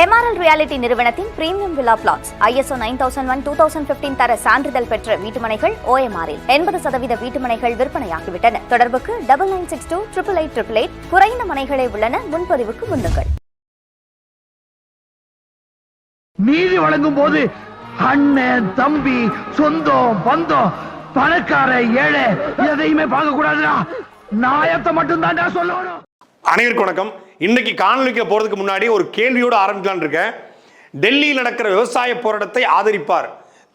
MRL reality நிறுவனத்தின் premium villa plots ISO nine thousand one two thousand fifteen தர சான்றிதழ் பெற்ற வீட்டுமனைகள் ஓஎம்ஆரில் எண்பது சதவீத வீட்டுமனைகள் விற்பனையாகிவிட்டன. தொடர்புக்கு double nine six two triple eight triple eight குறைந்த மனைகளே உள்ளன. முன்பதிவுக்கு முன்னுங்கள். நீதி வழங்கும் போது அண்ணன் தம்பி சொந்தம் பந்தம் பணக்கார ஏழை எதையுமே பார்க்க கூடாதுடா நாயத்தை மட்டும் தான்டா சொல்லணும். அனைவருக்கும் வணக்கம். இன்னைக்கு காணொலிக்க போறதுக்கு முன்னாடி ஒரு கேள்வியோடு ஆரம்பிக்கலாம்னு இருக்கேன். டெல்லியில் நடக்கிற விவசாய போராட்டத்தை ஆதரிப்பார்.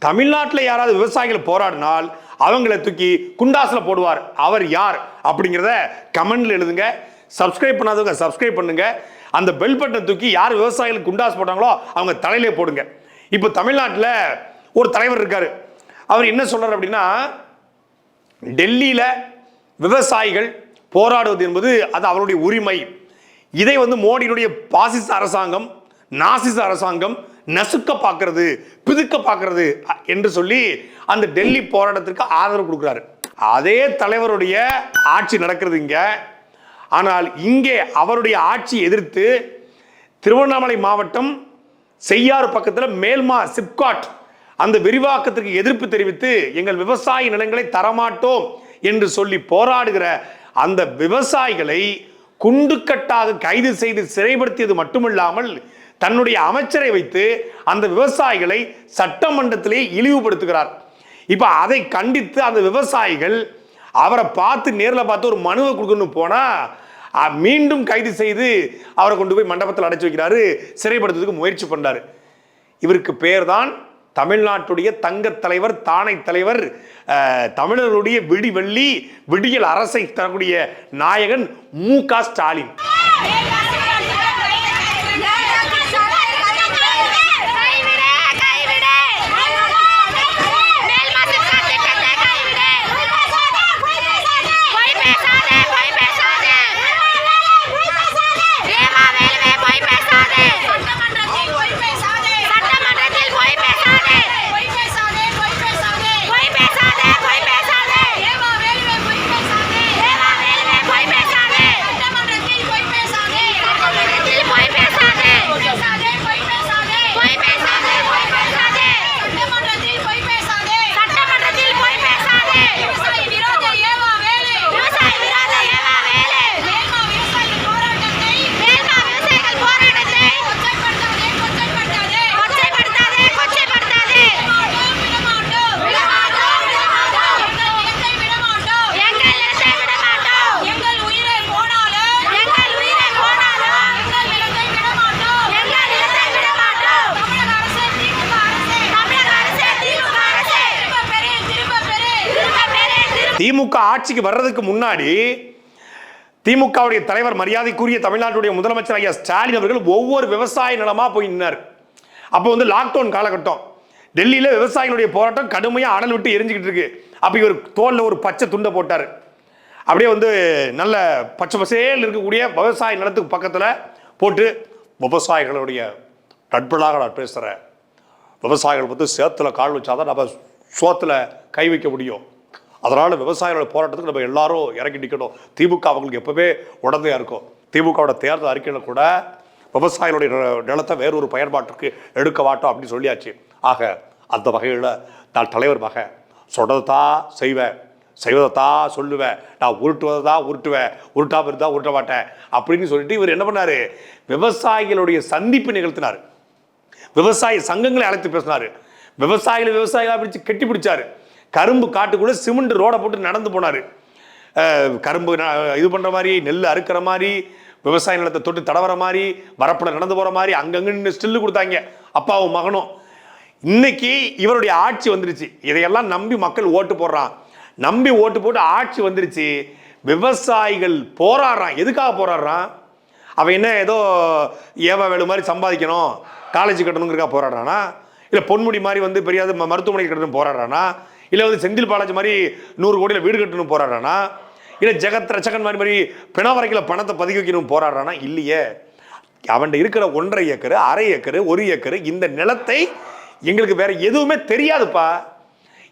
தமிழ்நாட்டில் யாராவது விவசாயிகள் போராடினால் அவங்கள தூக்கி குண்டாசில் போடுவார். அவர் யார் அப்படிங்கிறத கமெண்ட்ல எழுதுங்க. சப்ஸ்கிரைப் பண்ணாதவங்க சப்ஸ்கிரைப் பண்ணுங்க. அந்த பெல் பட்டனை தூக்கி யார் விவசாயிகளுக்கு குண்டாஸ் போட்டாங்களோ அவங்க தலையிலே போடுங்க. இப்போ தமிழ்நாட்டில் ஒரு தலைவர் இருக்கார். அவர் என்ன சொல்கிறார் அப்படின்னா டெல்லியில் விவசாயிகள் போராடுவது என்பது அது அவருடைய உரிமை. இதை வந்து மோடியினுடைய பாசிச அரசாங்கம் நாசிச அரசாங்கம் நசுக்க பார்க்கறது பிதுக்க பார்க்கறது என்று சொல்லி அந்த டெல்லி போராட்டத்திற்கு ஆதரவு கொடுக்குறாரு. அதே தலைவருடைய ஆட்சி நடக்கிறது இங்க. ஆனால் இங்கே அவருடைய ஆட்சி எதிர்த்து திருவண்ணாமலை மாவட்டம் செய்யாறு பக்கத்தில் மேல்மா சிப்காட் அந்த விரிவாக்கத்திற்கு எதிர்ப்பு தெரிவித்து எங்கள் விவசாய நிலங்களை தரமாட்டோம் என்று சொல்லி போராடுகிற அந்த விவசாயிகளை குண்டுக்கட்டாக கைது செய்து சிறைப்படுத்தியது மட்டுமில்லாமல் தன்னுடைய அமைச்சரை வைத்து அந்த விவசாயிகளை சட்டமன்றத்திலே இழிவுபடுத்துகிறார். இப்போ அதை கண்டித்து அந்த விவசாயிகள் அவரை பார்த்து நேரில் பார்த்து ஒரு மனுவை கொடுக்கணும் போனா மீண்டும் கைது செய்து அவரை கொண்டு போய் மண்டபத்தில் அடைச்சி வைக்கிறாரு சிறைப்படுத்துறதுக்கு முயற்சி பண்ணுறாரு இவருக்கு பேர் தான் தமிழ்நாட்டுடைய தங்க தலைவர் தானை தலைவர் தமிழருடைய தமிழர்களுடைய விடிவெள்ளி விடியல் அரசை தரக்கூடிய நாயகன் மு க ஸ்டாலின் கைவிடு கைவிடு மேல் மாசம் திட்டத்தை கைவிடு போய் பேசாதே போய் பேசாதே ஏமா வேலுவே போய் பேசாதே சட்டமன்றத்தில் போய் பேசாதே சட்டமன்றத்தில் போய் பேசாதே போய் பேசாதே போய் பேசாதே போய் பேசாதே போய் பேசாதே ஏமா வேலுவே போய் பேசாதே ஏமா வேலுவே போய் பேசாதே சட்டமன்றத்தில் போய் பேசாதே சட்டமன்றத்தில் போய் பேசாதே பேசாதே போய் பேசாதே போய் பேசாதே போய் பேசாதே சட்டமன்றத்தில் போய் பேசாதே சட்டமன்றத்தில் போய் பேசாதே விவசாய விரோத ஏவா வேலு விவசாய விரோத ஏவா வேலு மேல்மா விவசாய போராட்டத்தை மேல்மா விவசாயிகள் போராட்டத்தை கொச்சைப்படுத்தாதே கொச்சைப்படுத்தாதே கொச்சைப்படுத்தாதே கொச்சைப்படுத்தாதே விடமாட்டோம் விடமாட்டோம் விடமாட்டோம் விடமாட்டோம் எங்கள் நிலத்தை விடமாட்டோம் எங்கள் உயிரை போனாலும் எங்கள் உயிரை போனாலும் எங்கள் நிலத்தை விடமாட்டோம் எங்கள் நிலத்தை விடமாட்டோம் தமிழக அரசு திமுக அரசு தமிழக அரசு திமுக அரசு திரும்ப பெரு திரும்ப பெரு திரும்ப பெரு திரும்ப திமுக ஆட்சிக்கு வர்றதுக்கு முன்னாடி திமுகவுடைய தலைவர் மரியாதைக்குரிய தமிழ்நாட்டுடைய முதலமைச்சர் ஐயா ஸ்டாலின் அவர்கள் ஒவ்வொரு விவசாய நிலமா போய் நின்னார். அப்போ வந்து லாக்டவுன் காலகட்டம். டெல்லியில் விவசாயிகளுடைய போராட்டம் கடுமையாக அனல் விட்டு எரிஞ்சுக்கிட்டு இருக்கு. அப்போ இவர் தோலில் ஒரு பச்சை துண்டை போட்டார். அப்படியே வந்து நல்ல பச்சை பசேல் இருக்கக்கூடிய விவசாய நிலத்துக்கு பக்கத்தில் போட்டு விவசாயிகளுடைய நட்புகளாக நான் பேசுகிறேன் விவசாயிகள் வந்து சேத்துல கால் வச்சாதான் நம்ம சோத்தில் கை வைக்க முடியும். அதனால் விவசாயிகளோட போராட்டத்துக்கு நம்ம எல்லாரும் இறங்கி நிற்கணும் திமுக அவங்களுக்கு எப்போவே உடந்தையாக இருக்கும். திமுகவோட தேர்தல் அறிக்கையில் கூட விவசாயிகளுடைய நிலத்தை வேறொரு பயன்பாட்டுக்கு எடுக்க மாட்டோம் அப்படின்னு சொல்லியாச்சு. ஆக அந்த வகையில் நான் தலைவர் மக சொல்றதா செய்வேன். செய்வதைத்தா சொல்லுவேன். நான் உருட்டுவதை தான் உருட்டுவேன். உருட்டாமல் இருந்தால் உருட்ட மாட்டேன் அப்படின்னு சொல்லிட்டு இவர் என்ன பண்ணார்? விவசாயிகளுடைய சந்திப்பு நிகழ்த்தினார். விவசாய சங்கங்களை அழைத்து பேசினாரு. விவசாயிகளை விவசாயிகளாக பிடிச்சி கெட்டி பிடிச்சாரு கரும்பு காட்டுக்குள்ளே சிமெண்ட் ரோடை போட்டு நடந்து போனாரு. கரும்பு இது பண்ணுற மாதிரி நெல் அறுக்கிற மாதிரி விவசாய நிலத்தை தொட்டு தடவற மாதிரி வரப்பட நடந்து போகிற மாதிரி அங்கங்க ஸ்டில்லு கொடுத்தாங்க. அப்பாவும் மகனும். இன்னைக்கு இவருடைய ஆட்சி வந்துருச்சு. இதையெல்லாம் நம்பி மக்கள் ஓட்டு போடுறான். நம்பி ஓட்டு போட்டு ஆட்சி வந்துருச்சு. விவசாயிகள் போராடுறான். எதுக்காக போராடுறான்? அவன் என்ன ஏதோ ஏவ வேலு மாதிரி சம்பாதிக்கணும் காலேஜ் கட்டணுங்கிறக்கா போராடுறானா? இல்லை பொன்முடி மாதிரி வந்து பெரியாத ம- மருத்துவமனை கட்டணும் போராடுறானா? இல்லை வந்து செந்தில் பாலாஜி மாதிரி நூறு கோடியில் வீடு கட்டணும் போராடுறானா? இல்லை ஜெகத் ரச்சகன் மாதிரி மாதிரி பிணவரைக்கில் பணத்தை பதுக்கி வைக்கணும் போராடுறானா? இல்லையே. அவன்கிட்ட இருக்கிற ஒன்றரை ஏக்கர் அரை ஏக்கர் ஒரு ஏக்கர் இந்த நிலத்தை எங்களுக்கு வேற எதுவுமே தெரியாதுப்பா.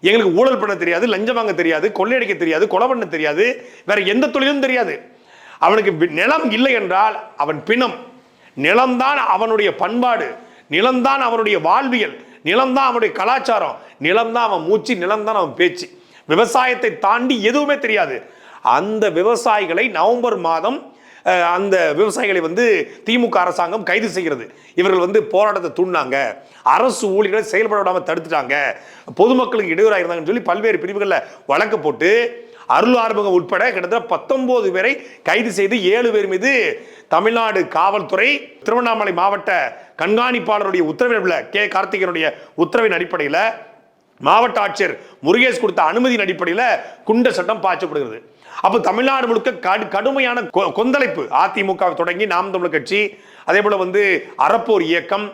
எங்களுக்கு ஊழல் பண்ண தெரியாது லஞ்சம் வாங்க தெரியாது கொள்ளையடிக்க தெரியாது கொலை பண்ண தெரியாது வேற எந்த தொழிலும் தெரியாது. அவனுக்கு நிலம் இல்லை என்றால் அவன் பிணம். நிலம்தான் அவனுடைய பண்பாடு. நிலம்தான் அவனுடைய வாழ்வியல். நிலம்தான் அவனுடைய கலாச்சாரம். நிலம்தான் அவன் மூச்சு நிலம்தான் அவன் பேச்சு. விவசாயத்தை தாண்டி எதுவுமே தெரியாது. அந்த விவசாயிகளை நவம்பர் மாதம் அந்த விவசாயிகளை வந்து திமுக அரசாங்கம் கைது செய்கிறது. இவர்கள் வந்து போராட்டத்தை தூண்டினாங்க. அரசு ஊழியர்களை செயல்பட விடாமல் தடுத்துட்டாங்க. பொதுமக்களுக்கு இடையூறாக இருந்தாங்கன்னு சொல்லி பல்வேறு பிரிவுகளில் வழக்கு போட்டு அருள் ஆறுமுகம் உட்பட கிட்டத்தட்ட பத்தொன்பது பேரை கைது செய்து ஏழு பேர் மீது தமிழ்நாடு காவல்துறை திருவண்ணாமலை மாவட்ட கண்காணிப்பாளருடைய உத்தரவில் கே. கார்த்திகனுடைய உத்தரவின் அடிப்படையில் மாவட்ட ஆட்சியர் முருகேஷ் கொடுத்த அனுமதியின் அடிப்படையில் குண்ட சட்டம் பாய்ச்சப்படுகிறது. அப்போ தமிழ்நாடு முழுக்க கடு- கடுமையான கொ- கொந்தளிப்பு அதிமுக தொடங்கி நாம் தமிழர் கட்சி அதே போல் வந்து அறப்போர் இயக்கம்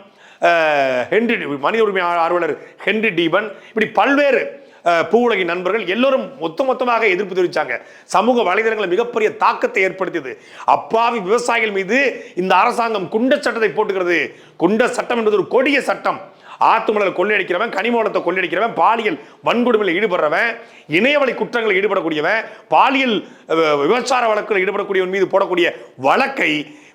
ஹென்றி மனித உரிமை ஆர்வலர் ஹென்றி டீபன் இப்படி பல்வேறு அஹ், பூவுலகின் நண்பர்கள் எல்லோரும் மொத்த மொத்தமாக எதிர்ப்பு தெரிவித்தாங்க சமூக வலைதளங்களில் மிகப்பெரிய தாக்கத்தை ஏற்படுத்தியது. அப்பாவி விவசாயிகள் மீது இந்த அரசாங்கம் குண்ட சட்டத்தை போட்டுக்கிறது. குண்ட சட்டம் என்பது ஒரு கொடிய சட்டம். ஆத்துமலர் கொள்ளையடிக்கிறவன் கனிமூலத்தை கொள்ளையடிக்கிறவன் பாலியல் வன்கொடுமையில் ஈடுபடுறவன் இணையவழி குற்றங்களில் ஈடுபடக்கூடியவன் பாலியல் விபச்சார வழக்கில் ஈடுபடக்கூடியவன் மீது போடக்கூடிய வழக்கை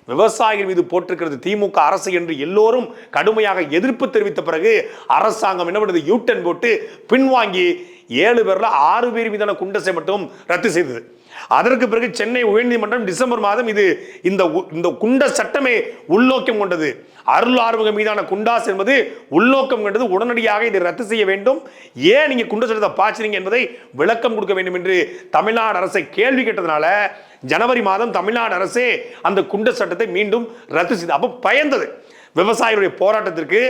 விவசாயிகள் மீது போட்டிருக்கிறது திமுக அரசு என்று எல்லோரும் கடுமையாக எதிர்ப்பு தெரிவித்த பிறகு அரசாங்கம் என்ன பண்ணுது? யூட்டன் போட்டு பின்வாங்கி ஏழு பேரில் ஆறு பேர் மீதான குண்டசை மட்டும் ரத்து செய்தது. அதற்கு பிறகு சென்னை உயர்நீதிமன்றம் டிசம்பர் மாதம் இது இந்த உ- இந்த குண்ட சட்டமே உள்நோக்கம் கொண்டது. அருள் ஆறுமுகம் மீதான குண்டாஸ் என்பது உள்நோக்கம் என்றது உடனடியாக இதை ரத்து செய்ய வேண்டும். ஏன் நீங்க குண்டு சட்டத்தை பாய்ச்சினீங்க என்பதை விளக்கம் கொடுக்க வேண்டும் என்று தமிழ்நாடு அரசை கேள்வி கேட்டதுனால ஜனவரி மாதம் தமிழ்நாடு அரசே அந்த குண்ட சட்டத்தை மீண்டும் ரத்து செய்தது அப்போ பயந்தது. விவசாயிகளுடைய போராட்டத்திற்கு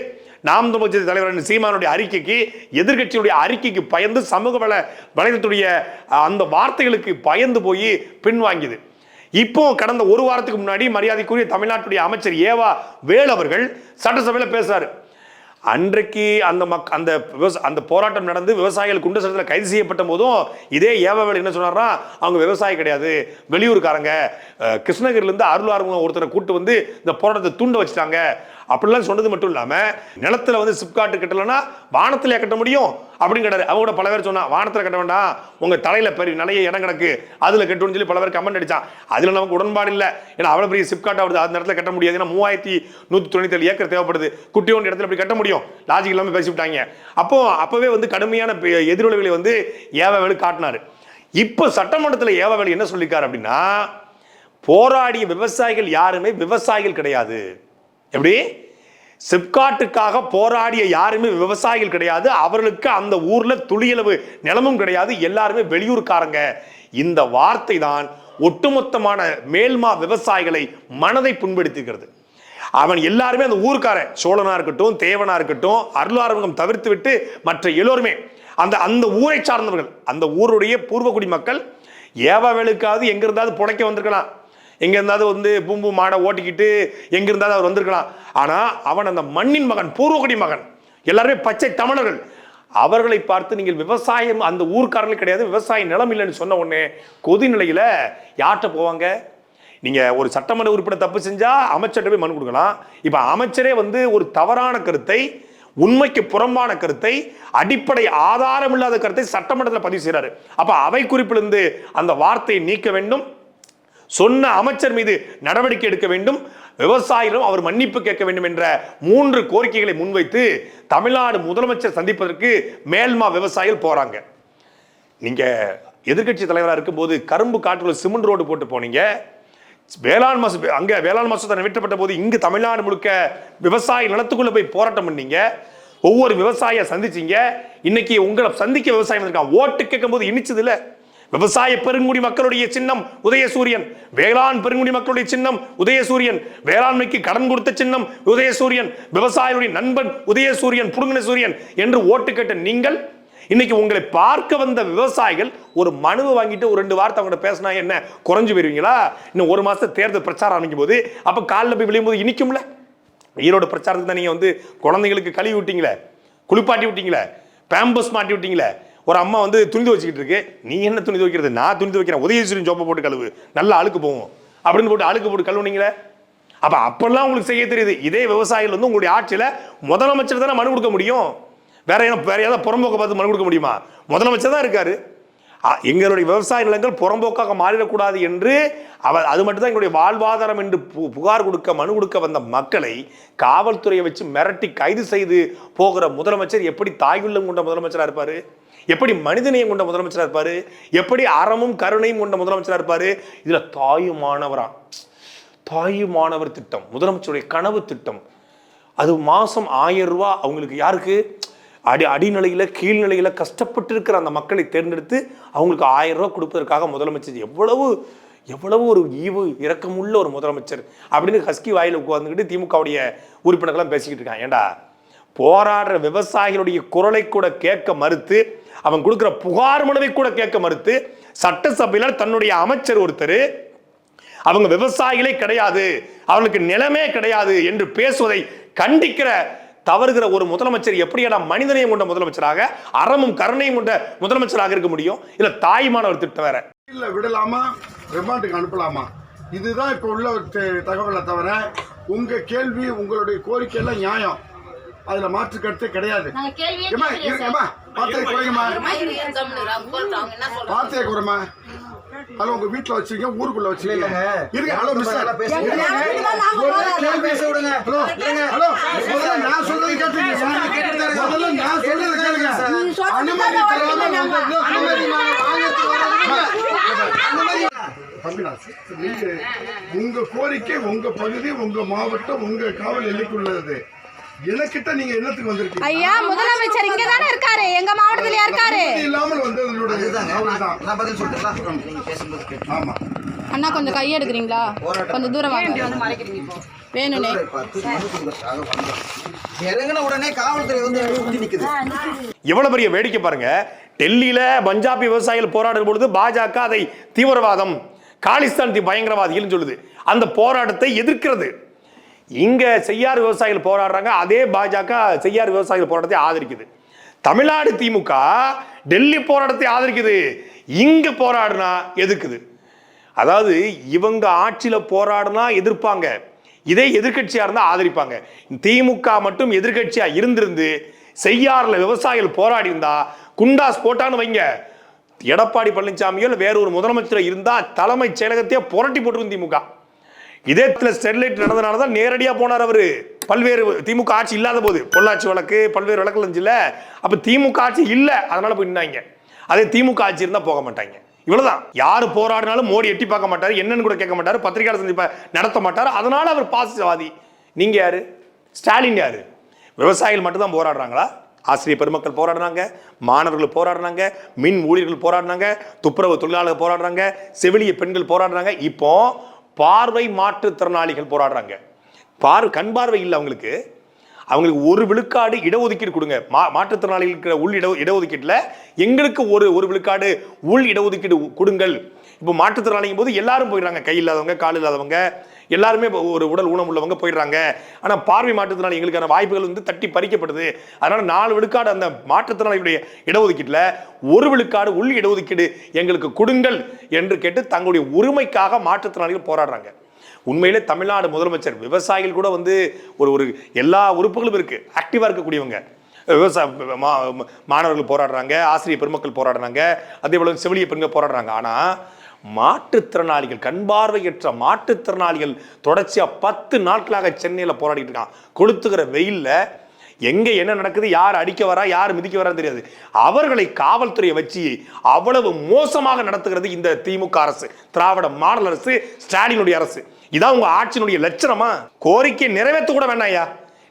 நாம் தமிழ் தலைவர் சீமானுடைய அறிக்கைக்கு எதிர்க்கட்சியுடைய அறிக்கைக்கு பயந்து சமூக வள வலைதளத்துடைய அந்த வார்த்தைகளுக்கு பயந்து போய் பின்வாங்கியது. இப்போ கடந்த ஒரு வாரத்துக்கு முன்னாடி மரியாதைக்குரிய தமிழ்நாட்டுடைய அமைச்சர் ஏவா வேல் அவர்கள் சட்டசபையில் பேசுறாரு. அன்றைக்கு அந்த மக் அந்த விவசா அந்த போராட்டம் நடந்து விவசாயிகள் குண்டு சட்டத்தில் கைது செய்யப்பட்ட போதும் இதே ஏவவேல் என்ன சொன்னார்னா அவங்க விவசாயி கிடையாது வெளியூர்காரங்க. கிருஷ்ணகிரிலேருந்து அருள் ஆர்வம் ஒருத்தரை கூட்டு வந்து இந்த போராட்டத்தை தூண்ட வச்சுட்டாங்க. அப்படிலாம் சொன்னது மட்டும் இல்லாமல் நிலத்துல வந்து சிப்காட்டு கட்டலைன்னா வானத்தில் கட்ட முடியும் அப்படின்னு கிடையாது அவங்க கூட பல பேர் சொன்னா வானத்தில் கட்ட வேண்டாம். உங்கள் தலையில் பெரிய நிறைய இடம் கிடக்கு. அதில் கட்டுன்னு சொல்லி பல பேர் கமெண்ட் அடித்தான் அதில் நமக்கு உடன்பாடு இல்லை. ஏன்னா அவ்வளோ பெரிய சிப்காட் ஆகுது அந்த இடத்துல கட்ட முடியாது. ஏன்னா மூவாயிரத்தி நூற்றி தொண்ணூற்றி ஏழு ஏக்கர் தேவைப்படுது. குட்டி ஒன்று இடத்துல அப்படி கட்ட முடியும். லாஜிக் இல்லாமல் பேசிவிட்டாங்க அப்போ அப்போவே வந்து கடுமையான எதிரொலிகளை வந்து ஏவவேலு காட்டினார். இப்போ சட்டமன்றத்தில் ஏவவேலு என்ன சொல்லியிருக்காரு அப்படின்னா போராடிய விவசாயிகள் யாருமே விவசாயிகள் கிடையாது. எப்படி? சிப்காட்டுக்காக போராடிய யாருமே விவசாயிகள் கிடையாது. அவர்களுக்கு அந்த ஊர்ல துளியளவு நிலமும் கிடையாது. எல்லாருமே வெளியூர்காரங்க. இந்த வார்த்தை தான் ஒட்டுமொத்தமான மேல்மா விவசாயிகளை மனதை புண்படுத்துகிறது அவன் எல்லாருமே அந்த ஊர்க்காரன். சோழனா இருக்கட்டும் தேவனா இருக்கட்டும் அருளாரங்கம் தவிர்த்து விட்டு மற்ற எல்லோருமே அந்த அந்த ஊரை சார்ந்தவர்கள். அந்த ஊருடைய பூர்வகுடி மக்கள் ஏவாவேலுக்காவது எங்க இருந்தாவது புடைக்க வந்திருக்கலாம். எங்க இருந்தாவது வந்து பூம்பு மாடை ஓட்டிக்கிட்டு எங்க இருந்தாவது அவர் வந்திருக்கலாம். ஆனா அவன் அந்த மண்ணின் மகன் பூர்வகுடி மகன் எல்லாருமே பச்சை தமிழர்கள். அவர்களை பார்த்து நீங்கள் விவசாயம் அந்த ஊர்க்காரர்கள் கிடையாது விவசாய நிலம் இல்லைன்னு சொன்ன உடனே கொதிநிலையில யார்கிட்ட போவாங்க? நீங்க ஒரு சட்டமன்ற உறுப்பினர் தப்பு செஞ்சா அமைச்சர்கிட்ட போய் மனு கொடுக்கலாம். இப்ப அமைச்சரே வந்து ஒரு தவறான கருத்தை உண்மைக்கு புறம்பான கருத்தை அடிப்படை ஆதாரம் இல்லாத கருத்தை சட்டமன்றத்தில் பதிவு செய்கிறாரு அப்ப அவை குறிப்பிலிருந்து அந்த வார்த்தையை நீக்க வேண்டும். சொன்ன அமைச்சர் மீது நடவடிக்கை எடுக்க வேண்டும். விவசாயிகளும் அவர் மன்னிப்பு கேட்க வேண்டும் என்ற மூன்று கோரிக்கைகளை முன்வைத்து தமிழ்நாடு முதலமைச்சர் சந்திப்பதற்கு மேல்மா விவசாயிகள் போறாங்க. நீங்க எதிர்க்கட்சி தலைவராக இருக்கும்போது கரும்பு காட்டுல சிமெண்ட் ரோடு போட்டு போனீங்க. வேளாண் மசோ அங்க வேளாண் மசோதா நிறைவேற்றப்பட்ட போது இங்கு தமிழ்நாடு முழுக்க விவசாய நிலத்துக்குள்ள போய் போராட்டம் பண்ணீங்க. ஒவ்வொரு விவசாயியை சந்திச்சீங்க. இன்னைக்கு உங்களை சந்திக்க விவசாயம் இருக்கான் ஓட்டு கேட்கும் போது இனிச்சது இல்லை. விவசாய பெருங்குடி மக்களுடைய சின்னம் உதயசூரியன். வேளாண் பெருங்குடி மக்களுடைய சின்னம் உதயசூரியன். வேளாண்மைக்கு கடன் கொடுத்த சின்னம் உதயசூரியன். விவசாயிகளுடைய நண்பன் உதயசூரியன் புடுங்கின சூரியன் என்று ஓட்டு கேட்ட நீங்கள் இன்னைக்கு உங்களை பார்க்க வந்த விவசாயிகள் ஒரு மனுவை வாங்கிட்டு ஒரு ரெண்டு வார்த்தை அவங்க பேசினா என்ன குறைஞ்சு போயிருவீங்களா? இன்னும் ஒரு மாசம் தேர்தல் பிரச்சாரம் ஆரம்பிக்கும் போது அப்ப காலில் போய் விளையும் போது இனிக்கும்ல? ஈரோடு பிரச்சாரத்துக்கு தான் நீங்க வந்து குழந்தைங்களுக்கு கழுவி விட்டீங்களே குளிப்பாட்டி விட்டீங்களே பேம்பஸ் மாட்டி விட்டீங்களே ஒரு அம்மா வந்து துணி துவைச்சிக்கிட்டு இருக்கு. நீ என்ன துணி துவைக்கிறது? நான் துணி துவைக்கிறேன். உதயசூரியன் சோப்பை போட்டு கழுவு. நல்லா அழுக்கு போவோம் அப்படின்னு போட்டு அழுக்கு போட்டு கழுவுனீங்களே? அப்போ அப்பெல்லாம் உங்களுக்கு செய்ய தெரியுது. இதே விவசாயிகள் வந்து உங்களுடைய ஆட்சியில் முதலமைச்சர் தானே மனு கொடுக்க முடியும். வேற என்ன வேற ஏதாவது புறம்போக்க பார்த்து மனு கொடுக்க முடியுமா? முதலமைச்சர் தான் இருக்காரு. எங்களுடைய விவசாய நிலங்கள் புறம்போக்காக மாறிடக்கூடாது என்று அவர் அது மட்டும்தான் எங்களுடைய வாழ்வாதாரம் என்று பு- புகார் கொடுக்க மனு கொடுக்க வந்த மக்களை காவல்துறையை வச்சு மிரட்டி கைது செய்து போகிற முதலமைச்சர் எப்படி தாயுள்ளம் கொண்ட முதலமைச்சராக இருப்பாரு? எப்படி மனிதநேயம் கொண்ட முதலமைச்சராக இருப்பாரு? எப்படி அறமும் கருணையும் கொண்ட முதலமைச்சராக இருப்பாரு? இதுல தாயுமானவரா. தாயுமானவர் திட்டம் முதலமைச்சருடைய கனவு திட்டம். அது மாசம் ஆயிரம் ரூபா அவங்களுக்கு யாருக்கு? அடி அடிநிலையில் கீழ்நிலையில் கஷ்டப்பட்டு இருக்கிற அந்த மக்களை தேர்ந்தெடுத்து அவங்களுக்கு ஆயிரம் ரூபா கொடுப்பதற்காக முதலமைச்சர் எவ்வளவு எவ்வளவு ஒரு ஈவு இரக்கமுள்ள ஒரு முதலமைச்சர் அப்படின்னு ஹஸ்கி வாயில் உட்கார்ந்துக்கிட்டு திமுகவுடைய உறுப்பினர்கள்லாம் பேசிக்கிட்டு இருக்காங்க. ஏண்டா? போராடுற விவசாயிகளுடைய குரலை கூட கேட்க மறுத்து அவன் கொடுக்குற புகார் மனுவை கூட கேட்க மறுத்து சட்டசபையில் தன்னுடைய அமைச்சர் ஒருத்தர் அவங்க விவசாயிகளே கிடையாது அவர்களுக்கு நிலமே கிடையாது என்று பேசுவதை கண்டிக்கிற தவறுகிற ஒரு முதலமைச்சர் எப்படியடா மனிதனையும் கொண்ட முதலமைச்சராக அறமும் கருணையும் கொண்ட முதலமைச்சராக இருக்க முடியும்? இல்ல தாய்மானவர் திட்டம் வேற. இல்ல விடலாமா? ரிமாண்டுக்கு அனுப்பலாமா? இதுதான் இப்ப உள்ள ஒரு தகவலை தவிர உங்க கேள்வி உங்களுடைய கோரிக்கை எல்லாம் நியாயம். அதுல மாற்று கருத்து கிடையாது. வார்த்தையை குறைங்கம்மா. வார்த்தையை குறைமா ஹலோ உங்க வீட்டுல வச்சீங்க ஊருக்குள்ள வச்சீங்க இருங்க ஹலோ ஹலோ ஹலோ முதல்ல நான் சொல்றது கேட்டுங்க முதல்ல நான் சொல்றது கேளுங்க அனுமதி அனுமதி உங்க கோரிக்கை உங்க பகுதி உங்க மாவட்டம் உங்க காவல் எல்லைக்குள்ளது. எனக்கிட்ட நீங்க என்னத்துக்கு வந்திருக்கீங்க? ஐயா முதலமைச்சர் இங்க தானே இருக்காரு. எங்க மாவட்டத்திலயா இருக்காரு இல்லாமல் ஆமா. அண்ணா கொஞ்சம் கை எடுக்கிறீங்களா? கொஞ்சம் தூரம் வாங்க. வேணுனே. இறங்குன உடனே காவல்துறை வந்து நிக்குது. எவ்வளவு பெரிய வேடிக்கை பாருங்க. டெல்லியில பஞ்சாபி விவசாயிகள் போராடும் பொழுது பாஜக அதை தீவிரவாதம் காலிஸ்தான் தி பயங்கரவாதிகள் சொல்லுது. அந்த போராட்டத்தை எதிர்க்கிறது. இங்க செய்யார் விவசாயிகள் போராடுறாங்க அதே பாஜக செய்யார் விவசாயிகள் போராட்டத்தை ஆதரிக்குது. தமிழ்நாடு திமுக டெல்லி போராட்டத்தை ஆதரிக்குது. இங்க போராடுனா எதிர்க்குது அதாவது இவங்க ஆட்சியில போராடினா எதிர்ப்பாங்க. இதே எதிர்க்கட்சியா இருந்தா ஆதரிப்பாங்க. திமுக மட்டும் எதிர்க்கட்சியா இருந்திருந்து செய்யாறுல விவசாயிகள் போராடி இருந்தா குண்டாஸ் போட்டான்னு வைங்க. எடப்பாடி பழனிசாமியோ வேற ஒரு முதலமைச்சர் இருந்தா தலைமைச் செயலகத்தையே புரட்டி போட்டுரும் திமுக. இதே ஸ்டெர்லைட் நடந்தனால தான் நேரடியாக போனார் அவர். பல்வேறு திமுக ஆட்சி இல்லாத போது பொள்ளாச்சி வழக்கு பல்வேறு வழக்கு இருந்துச்சுல்ல அப்போ திமுக ஆட்சி இல்லை அதனால போய் அதே திமுக ஆட்சி இருந்தால் போக மாட்டாங்க. இவ்வளவுதான். யார் போராடினாலும் மோடி எட்டி பார்க்க மாட்டார் என்னன்னு கூட கேட்க மாட்டார் பத்திரிகையாளர் சந்திப்பை நடத்த மாட்டார் அதனால அவர் பாசிசவாதி. நீங்க யாரு? ஸ்டாலின் யாரு? விவசாயிகள் மட்டும்தான் போராடுறாங்களா? ஆசிரியர் பெருமக்கள் போராடுறாங்க மாணவர்கள் போராடுறாங்க மின் ஊழியர்கள் போராடுறாங்க துப்புரவு தொழிலாளர்கள் போராடுறாங்க செவிலிய பெண்கள் போராடுறாங்க. இப்போ பார்வை மாற்றுத்திறனாளிகள் போராடுறாங்க. பார் கண் பார்வை இல்லை அவங்களுக்கு. அவங்களுக்கு ஒரு விழுக்காடு இடஒதுக்கீடு கொடுங்க. மா மாற்றுத்திறனாளிகளுக்கு உள் இட இடஒதுக்கீட்டில் எங்களுக்கு ஒரு ஒரு விழுக்காடு உள் இடஒதுக்கீடு கொடுங்கள். இப்போ மாற்றுத்திறனாளிங்கும் போது எல்லாரும் போயிடுறாங்க. கை இல்லாதவங்க கால் இல்லாதவங்க எல்லாருமே ஒரு உடல் ஊனம் உள்ளவங்க போயிடுறாங்க. ஆனால் பார்வை மாற்றுத்திறனாளி எங்களுக்கான வாய்ப்புகள் வந்து தட்டி பறிக்கப்படுது. அதனால நாலு விழுக்காடு அந்த மாற்றுத்திறனாளிகளுடைய இடஒதுக்கீட்டில் ஒரு விழுக்காடு உள் இடஒதுக்கீடு எங்களுக்கு கொடுங்கள் என்று கேட்டு தங்களுடைய உரிமைக்காக மாற்றுத்திறனாளிகள் போராடுறாங்க. உண்மையிலே தமிழ்நாடு முதலமைச்சர் விவசாயிகள் கூட வந்து ஒரு ஒரு எல்லா உறுப்புகளும் இருக்குது ஆக்டிவாக இருக்கக்கூடியவங்க. விவசாய மா- மாணவர்கள் போராடுறாங்க ஆசிரியர் பெருமக்கள் போராடுறாங்க அதே போல செவிலிய பெண்கள் போராடுறாங்க. ஆனால் மாற்றுத்திறனாளிகள் கண் பார்வையற்ற மாற்றுத்திறனாளிகள் தொடர்ச்சியாக பத்து நாட்களாக சென்னையில் போராடிட்டு இருக்கான் கொளுத்துக்கிற வெயில்ல எங்கே என்ன நடக்குது யார் அடிக்க வரா யார் மிதிக்க வரான்னு தெரியாது. அவர்களை காவல்துறையை வச்சு அவ்வளவு மோசமாக நடத்துகிறது இந்த திமுக அரசு திராவிட மாடல் அரசு ஸ்டாலினுடைய அரசு. இதான் உங்கள் ஆட்சியினுடைய லட்சணமா? கோரிக்கை நிறைவேற்ற கூட வேணாயா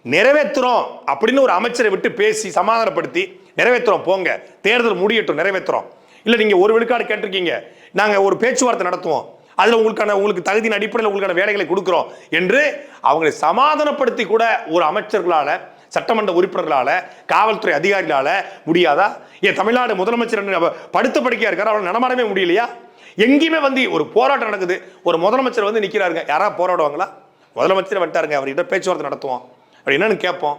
நிறைவேற்றுறோம் அப்படின்னு ஒரு அமைச்சரை விட்டு பேசி சமாதானப்படுத்தி நிறைவேற்றுறோம் போங்க. தேர்தல் முடியட்டும் நிறைவேற்றுறோம். இல்லை நீங்கள் ஒரு விழுக்காடு கேட்டிருக்கீங்க. நாங்கள் ஒரு பேச்சுவார்த்தை நடத்துவோம். அதில் உங்களுக்கான உங்களுக்கு தகுதியின் அடிப்படையில் உங்களுக்கான வேலைகளை கொடுக்குறோம் என்று அவங்களை சமாதானப்படுத்தி கூட ஒரு அமைச்சர்களால் சட்டமன்ற உறுப்பினர்களால் காவல்துறை அதிகாரிகளால் முடியாதா? ஏன் தமிழ்நாடு முதலமைச்சர் என்ன படுத்த படுக்கையாக இருக்கார்? அவரை நடமாடவே முடியலையா? எங்கேயுமே வந்து ஒரு போராட்டம் நடக்குது. ஒரு முதலமைச்சர் வந்து நிற்கிறாருங்க யாரா போராடுவாங்களா? முதலமைச்சர் வந்துட்டாருங்க. அவர்கிட்ட பேச்சுவார்த்தை நடத்துவோம். அப்படி என்னன்னு கேட்போம்.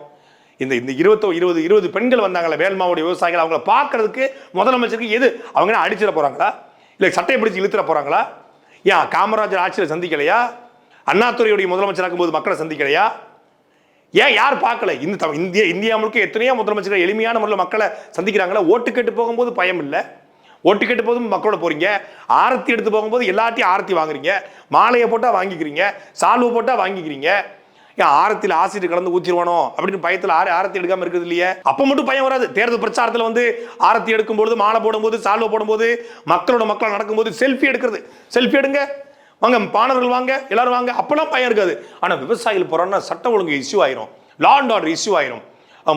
இந்த இந்த இருபத்தோ இருபது இருபது பெண்கள் வந்தாங்களே வேல்மாவுடைய விவசாயிகள் அவங்கள பார்க்கறதுக்கு முதலமைச்சருக்கு எது? அவங்க அடிச்சிட போகிறாங்களா இல்லை சட்டையை பிடிச்சி இழுத்துற போகிறாங்களா ஏன் காமராஜர் ஆட்சியில் சந்திக்கலையா? அண்ணாதுறையுடைய முதலமைச்சராக்கும் போது மக்களை சந்திக்கலையா? ஏன் யார் பார்க்கல? இந்த இந்திய இந்தியா முழுக்க எத்தனையோ முதலமைச்சர்கள் எளிமையான முறையில் மக்களை சந்திக்கிறாங்களா? ஓட்டு கேட்டு போகும்போது பயம் இல்லை. ஓட்டு கேட்டு போதும் மக்களோட போகிறீங்க ஆரத்தி எடுத்து போகும்போது எல்லாத்தையும் ஆரத்தி வாங்குறீங்க. மாலையை போட்டால் வாங்கிக்கிறீங்க. சால்வை போட்டால் வாங்கிக்கிறீங்க. ஏன் ஆரத்தில் ஆசிட் கலந்து ஊச்சிருவானோ அப்படின்னு பயத்தில் ஆறு ஆரத்தி எடுக்காம இருக்குது இல்லையே? அப்போ மட்டும் பயம் வராது. தேர்தல் பிரச்சாரத்தில் வந்து ஆரத்தி எடுக்கும்போது மாலை போடும்போது சால்வை போடும்போது மக்களோட மக்கள் நடக்கும்போது செல்ஃபி எடுக்கிறது. செல்ஃபி எடுங்க. வாங்க மாணவர்கள் வாங்க எல்லாரும் வாங்க. அப்பெல்லாம் பயம் இருக்காது. ஆனால் விவசாயிகள் போகிறோன்னா சட்ட ஒழுங்கு இஷ்யூ ஆயிரும். லா அண்ட் ஆர்டர் இஷ்யூ ஆயிரும்.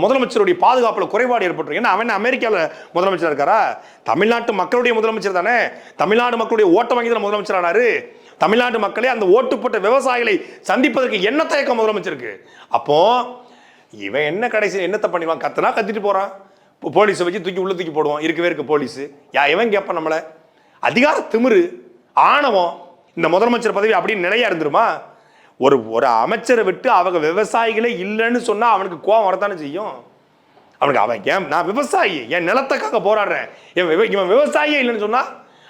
முதலமைச்சருடைய பாதுகாப்பில் குறைபாடு ஏற்பட்டுரும். ஏன்னா அவன் அமெரிக்காவில் முதலமைச்சர் இருக்காரா? தமிழ்நாட்டு மக்களுடைய முதலமைச்சர் தானே. தமிழ்நாடு மக்களுடைய ஓட்ட வங்கி தான் முதலமைச்சர் ஆனாரு. தமிழ்நாட்டு மக்களே அந்த ஓட்டு போட்ட விவசாயிகளை சந்திப்பதற்கு என்ன தயக்கம் முதலமைச்சருக்கு? அப்போ இவன் என்ன கடைசி என்னத்தை பண்ணிவான்? கத்தனா கத்திட்டு போறான். இப்போ போலீஸை வச்சு தூக்கி உள்ள தூக்கி போடுவோம் இருக்கவே இருக்க போலீஸ். யா இவன் கேட்பான் நம்மளை? அதிகார திமிரு ஆணவம் இந்த முதலமைச்சர் பதவி அப்படின்னு நிலையா இருந்துருமா? ஒரு ஒரு அமைச்சரை விட்டு அவங்க விவசாயிகளே இல்லைன்னு சொன்னா அவனுக்கு கோவம் வரத்தானே செய்யும்? அவனுக்கு அவன் ஏன் நான் விவசாயி என் நிலத்துக்காக போராடுறேன். இவன் இவன் விவசாயியே இல்லைன்னு சொன்னா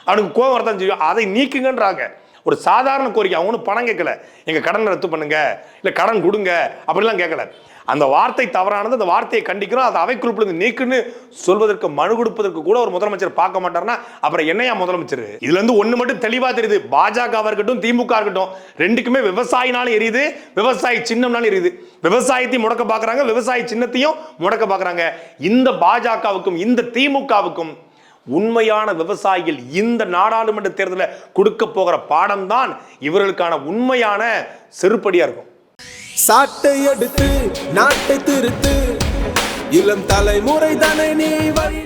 அவனுக்கு கோவம் வரத்தான் செய்யும்? அதை நீக்குங்கன்றாங்க. ஒரு சாதாரண கோரிக்கை. அவங்க ஒன்றும் பணம் கேட்கல. எங்கள் கடன் ரத்து பண்ணுங்க. இல்லை கடன் கொடுங்க. அப்படிலாம் கேட்கல. அந்த வார்த்தை தவறானது. அந்த வார்த்தையை கண்டிக்கிறோம். அதை அவை குறிப்பிலிருந்து நீக்குன்னு சொல்வதற்கு மனு கொடுப்பதற்கு கூட ஒரு முதலமைச்சர் பார்க்க மாட்டார்னா அப்புறம் என்னையா முதலமைச்சர்? இதுல இருந்து ஒண்ணு மட்டும் தெளிவா தெரியுது. பாஜக இருக்கட்டும் திமுக இருக்கட்டும் ரெண்டுக்குமே விவசாயினாலும் எரியுது. விவசாயி சின்னம்னாலும் எரியுது. விவசாயத்தையும் முடக்க பாக்குறாங்க. விவசாய சின்னத்தையும் முடக்க பாக்குறாங்க. இந்த பாஜகவுக்கும் இந்த திமுகவுக்கும் உண்மையான விவசாயிகள் இந்த நாடாளுமன்ற தேர்தலில் கொடுக்க போகிற பாடம் தான் இவர்களுக்கான உண்மையான செருப்படியா இருக்கும். சாட்டை எடுத்து நாட்டை திருத்து. இளம் தலைமுறை தானே நீ வழி